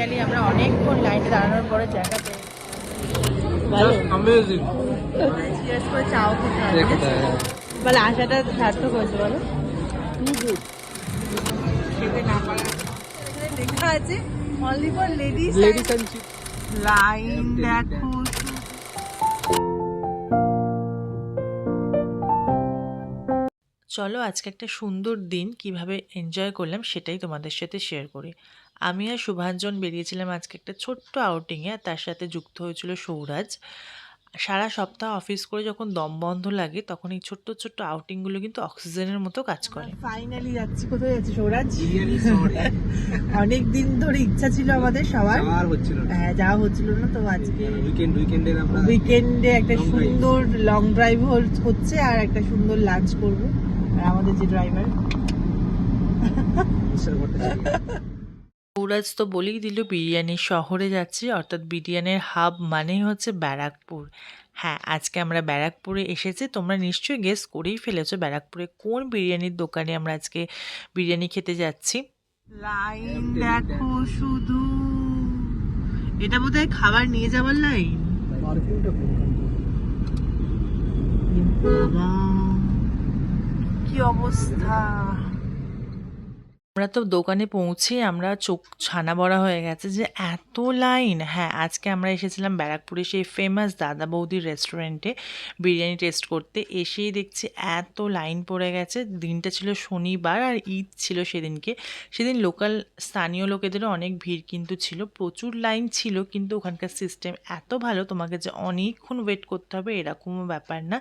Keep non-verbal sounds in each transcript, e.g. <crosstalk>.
Finally আমরা অনেকক্ষণ লাইনে দাঁড়ানোর পরে জায়গা পেয়েছি বলে লেখা আছে লেডিস লাইন দেখো। চলো আজকে একটা সুন্দর দিন কীভাবে এনজয় করলাম সেটাই তোমাদের সাথে শেয়ার করি। আমি আর শুভাঞ্জন বেরিয়েছিলাম আজকে একটা ছোট্ট আউটিংয়ে আর তার সাথে যুক্ত হয়েছিল সৌরাজ। সারা সপ্তাহ অফিস করে যখন দম বন্ধ লাগে তখন এই ছোট্ট ছোট্ট আউটিংগুলো কিন্তু অক্সিজেনের মতো কাজ করে। ফাইনালি যাচ্ছি। কোথায় যাচ্ছি সৌরাজ? <laughs> অনেক দিন ধরে ইচ্ছা ছিল আমাদের সবার। আর হচ্ছিল হ্যাঁ যাওয়া হচ্ছিল না তো আজকে। উইকেন্ড উইকেন্ডে আমরা উইকেন্ডে একটা সুন্দর লং ড্রাইভ হচ্ছে আর একটা সুন্দর লাঞ্চ করব। আর আমাদের যে ড্রাইভার সৌরাজ তো বলেই দিল বিরিয়ানি শহরে যাচ্ছি অর্থাৎ বিরিয়ানির হাব মানেই হচ্ছে ব্যারাকপুর। হ্যাঁ আজকে আমরা ব্যারাকপুরে এসেছি তোমরা নিশ্চয়ই গেস করেই ফেলেছো ব্যারাকপুরে কোন বিরিয়ানির দোকানে আমরা আজকে বিরিয়ানি খেতে যাচ্ছি। লাইন দেখো শুধু। এটা বোধহয় খাবার নিয়ে যাওয়ার লাইন বাবা, অবস্থা। আমরা তো দোকানে পৌঁছে আমরা চোখ ছানা বড়া হয়ে গেছে যে এত লাইন। হ্যাঁ আজকে আমরা এসেছিলাম ব্যারাকপুরে সেই ফেমাস দাদা বৌদির রেস্টুরেন্টে বিরিয়ানি টেস্ট করতে। এসেই দেখছি এত লাইন পড়ে গেছে। দিনটা ছিল শনিবার আর ঈদ ছিল সেদিনকে। সেদিন লোকাল স্থানীয় লোকেদেরও অনেক ভিড় কিন্তু ছিল। প্রচুর লাইন ছিল কিন্তু ওখানকার সিস্টেম এত ভালো, তোমাকে যে অনেকক্ষণ ওয়েট করতে হবে এরকমও ব্যাপার না।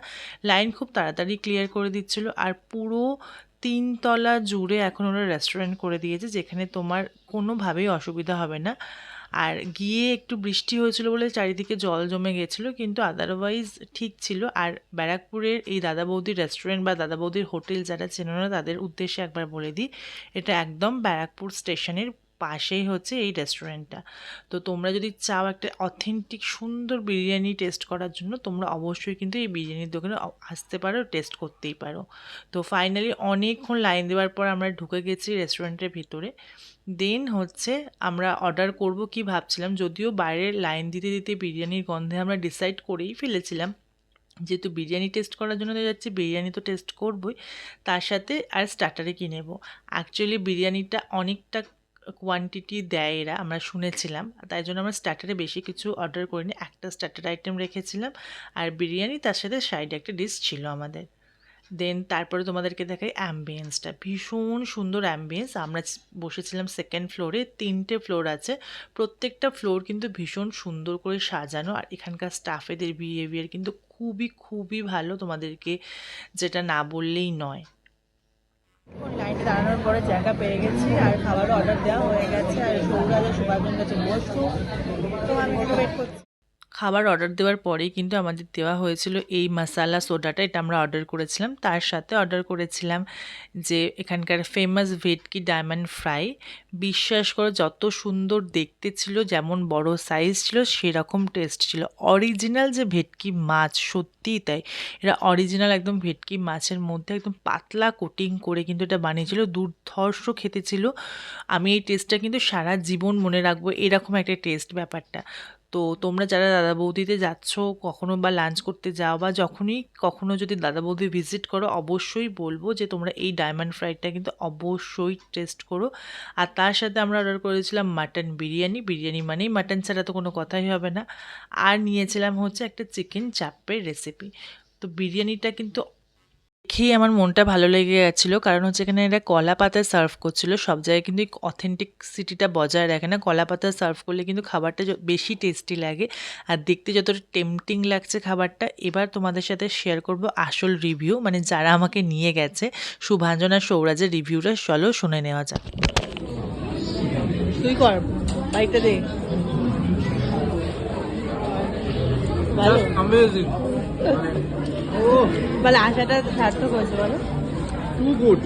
লাইন খুব তাড়াতাড়ি ক্লিয়ার করে দিচ্ছিল আর পুরো তিনতলা জুড়ে এখন ওরা রেস্টুরেন্ট করে দিয়েছে, যেখানে তোমার কোনোভাবেই অসুবিধা হবে না। আর গিয়ে একটু বৃষ্টি হয়েছিল বলে চারিদিকে জল জমে গেছিল, কিন্তু আদারওয়াইজ ঠিক ছিল। আর ব্যারাকপুরের এই দাদা বৌদির রেস্টুরেন্ট বা দাদা বৌদির হোটেল যারা চেনো না, তাদের উদ্দেশ্যে একবার বলে দিই, এটা একদম ব্যারাকপুর স্টেশনের পাশেই হচ্ছে এই রেস্টুরেন্টটা তো তোমরা যদি চাও একটা অথেন্টিক সুন্দর বিরিয়ানি টেস্ট করার জন্য, তোমরা অবশ্যই কিন্তু এই বিরিয়ানির দোকানে আসতে পারো টেস্ট করতেই পারো। তো ফাইনালি অনেকক্ষণ লাইন দেওয়ার পর আমরা ঢুকে গেছি রেস্টুরেন্টের ভিতরে। দেন হচ্ছে আমরা অর্ডার করব কি ভাবছিলাম, যদিও বাইরে লাইন দিতে দিতে বিরিয়ানির গন্ধে আমরা ডিসাইড করেই ফেলেছিলাম। যেহেতু বিরিয়ানি টেস্ট করার জন্য তো যাচ্ছি, বিরিয়ানি তো টেস্ট করবই। তার সাথে আর স্টার্টারে কি নেব? অ্যাকচুয়ালি বিরিয়ানিটা অনেকটা কোয়ান্টিটি দেয় এরা আমরা শুনেছিলাম। তাই জন্য আমরা স্টার্টারে বেশি কিছু অর্ডার করিনি। একটা স্টার্টার আইটেম রেখেছিলাম। আর বিরিয়ানি, তার সাথে সাইডে একটা ডিশ ছিল আমাদের। দেন তারপরে তোমাদেরকে দেখাই অ্যাম্বিয়েন্সটা ভীষণ সুন্দর অ্যাম্বিয়েন্স আমরা বসেছিলাম সেকেন্ড ফ্লোরে তিনটে ফ্লোর আছে। প্রত্যেকটা ফ্লোর কিন্তু ভীষণ সুন্দর করে সাজানো। আর এখানকার স্টাফেদের বিহেভিয়ার কিন্তু খুবই খুবই ভালো। তোমাদেরকে যেটা না বললেই নয়। লাইনে দাঁড়ানোর পরে জায়গা পেয়ে গেছি, আর খাবারও অর্ডার দেওয়া হয়ে গেছে, আর সৌরাজে আর সুভাষের কাছে বসবো তো আমি একটু ওয়েট করছি। খাবার অর্ডার দেওয়ার পরেই কিন্তু আমাদের দেওয়া হয়েছিল এই মশালা সোডাটা এটা আমরা অর্ডার করেছিলাম। তার সাথে অর্ডার করেছিলাম যে এখানকার ফেমাস ভেটকি ডায়মন্ড ফ্রাই বিশ্বাস করো, যত সুন্দর দেখতে ছিল, যেমন বড় সাইজ ছিল, সেরকম টেস্ট ছিল। অরিজিনাল যে ভেটকি মাছ, সত্যিই তাই। এরা অরিজিনাল একদম ভেটকি মাছের মধ্যে একদম পাতলা কোটিং করে কিন্তু এটা বানিয়েছিল, দুর্ধর্ষ খেতে ছিল। আমি এই টেস্টটা কিন্তু সারা জীবন মনে রাখব, এরকম একটা টেস্ট ব্যাপারটা। তো তোমরা যারা দাদা বৌদিতে যাচ্ছ, কখনো বা লাঞ্চ করতে যাও বা যখনই কখনো যদি দাদা বৌদি ভিজিট করো, অবশ্যই বলব যে তোমরা এই ডায়মন্ড ফ্রাইডটা কিন্তু অবশ্যই টেস্ট করো। আর তার সাথে আমরা অর্ডার করেছিলাম মাটন বিরিয়ানি। বিরিয়ানি মানেই মাটন ছাড়া তো কোনো কথাই হবে না। আর নিয়েছিলাম হচ্ছে একটা চিকেন চাপের রেসিপি তো বিরিয়ানিটা কিন্তু খেয়ে আমার মনটা ভালো লেগে গেছিল। কারণ হচ্ছে এখানে এরা কলা পাতায় সার্ভ করছিল। সব জায়গায় কিন্তু অথেন্টিকসিটিটা বজায় রাখে না। কলা পাতায় সার্ভ করলে কিন্তু খাবারটা বেশি টেস্টি লাগে। আর দেখতে যতটা টেম্পটিং লাগছে খাবারটা এবার তোমাদের সাথে শেয়ার করব আসল রিভিউ মানে যারা আমাকে নিয়ে গেছে শুভাঞ্জন আর সৌরাজের রিভিউটা চলো শুনে নেওয়া যাক। তুই কর বাইকটা দে। ভালো <laughs> বলে আশাটা সার্থক হয়েছে বলো। Too good.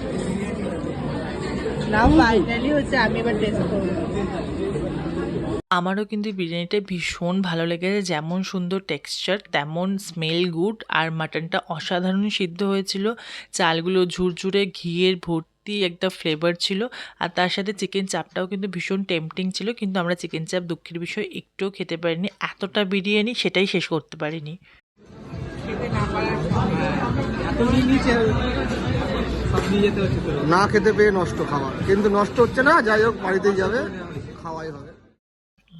না ফাইনালি হচ্ছে আমি এবার টেস্ট করব। আমারও কিন্তু বিরিয়ানিটা ভীষণ ভালো লেগেছে যেমন সুন্দর টেক্সচার তেমন স্মেল গুড আর মাটনটা অসাধারণ সিদ্ধ হয়েছিল। চালগুলো ঝুরঝুরে ঘিয়ের ভর্তি সত্যি একটা ফ্লেভার ছিল আর তার সাথে চিকেন চাপটাও কিন্তু ভীষণ টেম্পটিং ছিল কিন্তু আমরা চিকেন চাপ দুঃখের বিষয় একটুও খেতে পারিনি এতটা বিরিয়ানি সেটাই শেষ করতে পারিনি। না খেতে পেয়ে নষ্ট খাওয়া কিন্তু নষ্ট হচ্ছে না, যাই হোক, বাড়িতেই যাবে, খাওয়াই হবে।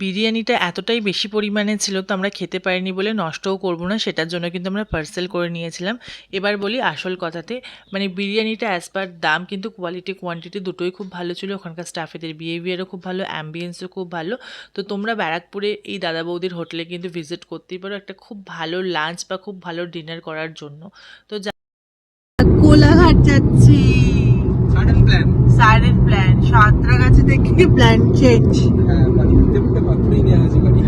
বিরিয়ানিটা এতটাই বেশি পরিমাণে ছিল তো আমরা খেতে পারিনি বলে নষ্টও করব না সেটার জন্য কিন্তু আমরা পার্সেল করে নিয়েছিলাম। এবার বলি আসল কথাতে মানে বিরিয়ানিটা অ্যাজ পার দাম কিন্তু কোয়ালিটি কোয়ান্টিটি দুটোই খুব ভালো ছিল। ওখানকার স্টাফেদের বিহেভিয়ারও খুব ভালো অ্যাম্বিয়েন্সও খুব ভালো। তো তোমরা ব্যারাকপুরে এই দাদা বৌদির হোটেলে কিন্তু ভিজিট করতেই পারো একটা খুব ভালো লাঞ্চ বা খুব ভালো ডিনার করার জন্য। তো কোলাঘাট যাচ্ছি। Sudden plan sudden plan Santragachi থেকে প্ল্যান চেঞ্জ হ্যাঁ বাড়ি ফিরতে ফিরতে পাথরেই নিয়ে আসি বাড়ি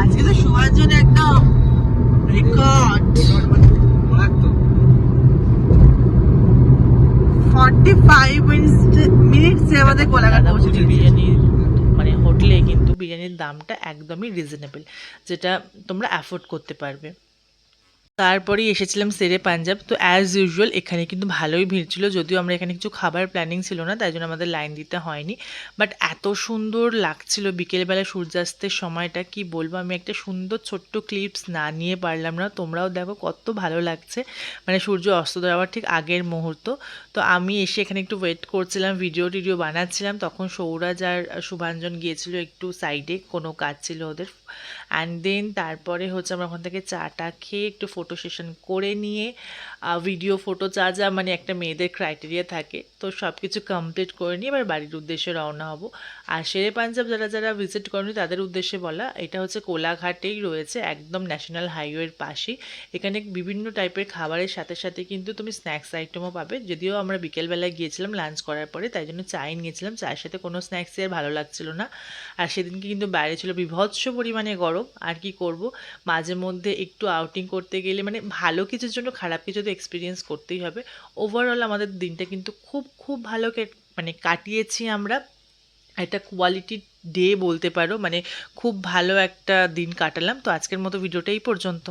আজকে তো শোয়ার জন্য একদম রেকর্ড মারাত্মক ফর্টি ফাইভ মিনিটসে আমাদের কোলাঘাট পৌঁছে বিরিয়ানি মানে হোটেলে কিন্তু বিরিয়ানির দামটা একদমই রিজনেবল যেটা তোমরা অ্যাফোর্ড করতে পারবে। তারপরেই এসেছিলাম সেরে পাঞ্জাব। তো অ্যাজ ইউজুয়াল এখানে কিন্তু ভালোই ভিড় ছিল, যদিও আমরা এখানে কিছু খাবার প্ল্যানিং ছিল না, তাই জন্য আমাদের লাইন দিতে হয়নি। বাট এত সুন্দর লাগছিল বিকেলবেলা সূর্যাস্তের সময়টা, কি বলব? আমি একটা সুন্দর ছোট্ট ক্লিপস না নিয়ে পারলাম না। তোমরাও দেখো কত ভালো লাগছে। মানে সূর্য অস্ত যাওয়ার ঠিক আগের মুহূর্ত। তো আমি এসে এখানে একটু ওয়েট করছিলাম ভিডিও টিডিও বানাচ্ছিলাম। তখন সৌরাজ আর শুভাঞ্জন গিয়েছিল একটু সাইডে কোনো কাজ ছিল ওদের। অ্যান্ড দেন তারপরে হচ্ছে আমরা ওখান থেকে চাটা খেয়ে একটু ফটো সেশন করে নিয়ে ভিডিও ফটো যা যা মানে একটা মেয়েদের ক্রাইটেরিয়া থাকে, তো সব কিছু কমপ্লিট করে নিয়ে এবার বাড়ির উদ্দেশ্যে রওনা হব। আর শেরে পাঞ্জাব যারা যারা ভিজিট করেনি, তাদের উদ্দেশ্যে বলা, এটা হচ্ছে কোলাঘাটেই রয়েছে একদম ন্যাশনাল হাইওয়ের পাশেই। এখানে বিভিন্ন টাইপের খাবারের সাথে সাথে কিন্তু তুমি স্ন্যাক্স আইটেমও পাবে। যদিও আমরা বিকেলবেলায় গিয়েছিলাম লাঞ্চ করার পরে, তাই জন্য চাই নিয়েছিলাম। চায়ের সাথে কোনো স্ন্যাক্সই আর ভালো লাগছিল না। আর সেদিনকে কিন্তু বাইরে ছিল বিভৎস পরিমাণে গরম। আর কি করব? মাঝে মধ্যে একটু আউটিং করতে গেলে মানে ভালো কিছুর জন্য খারাপ কিছু তো এক্সপিরিয়েন্স করতেই হবে। ওভারঅল আমাদের দিনটা কিন্তু খুব খুব ভালো মানে কাটিয়েছি আমরা। একটা কোয়ালিটি ডে বলতে পারো মানে খুব ভালো একটা দিন কাটালাম। তো আজকের মতো ভিডিওটা এই পর্যন্ত।